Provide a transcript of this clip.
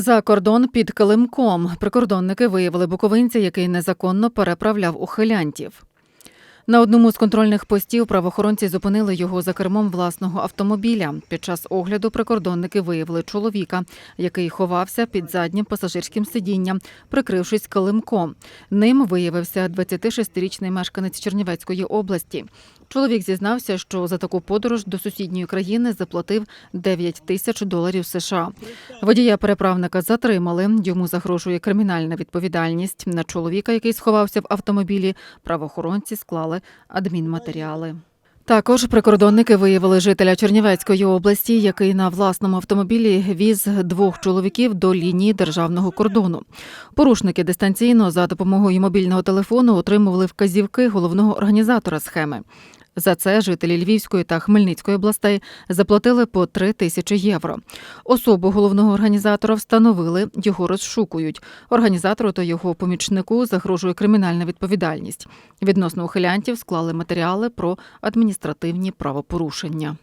За кордон під Килимком прикордонники виявили буковинця, який незаконно переправляв ухилянтів. На одному з контрольних постів правоохоронці зупинили його за кермом власного автомобіля. Під час огляду прикордонники виявили чоловіка, який ховався під заднім пасажирським сидінням, прикрившись килимком. Ним виявився 26-річний мешканець Чернівецької області. Чоловік зізнався, що за таку подорож до сусідньої країни заплатив 9 тисяч доларів США. Водія переправника затримали. Йому загрожує кримінальна відповідальність. На чоловіка, який сховався в автомобілі, правоохоронці склали адмінматеріали. Також прикордонники виявили жителя Чернівецької області, який на власному автомобілі віз двох чоловіків до лінії державного кордону. Порушники дистанційно за допомогою мобільного телефону отримували вказівки головного організатора схеми. За це жителі Львівської та Хмельницької областей заплатили по 3 тисячі євро. Особу головного організатора встановили, його розшукують. Організатору та його помічнику загрожує кримінальна відповідальність. Відносно ухилянтів склали матеріали про адміністративні правопорушення.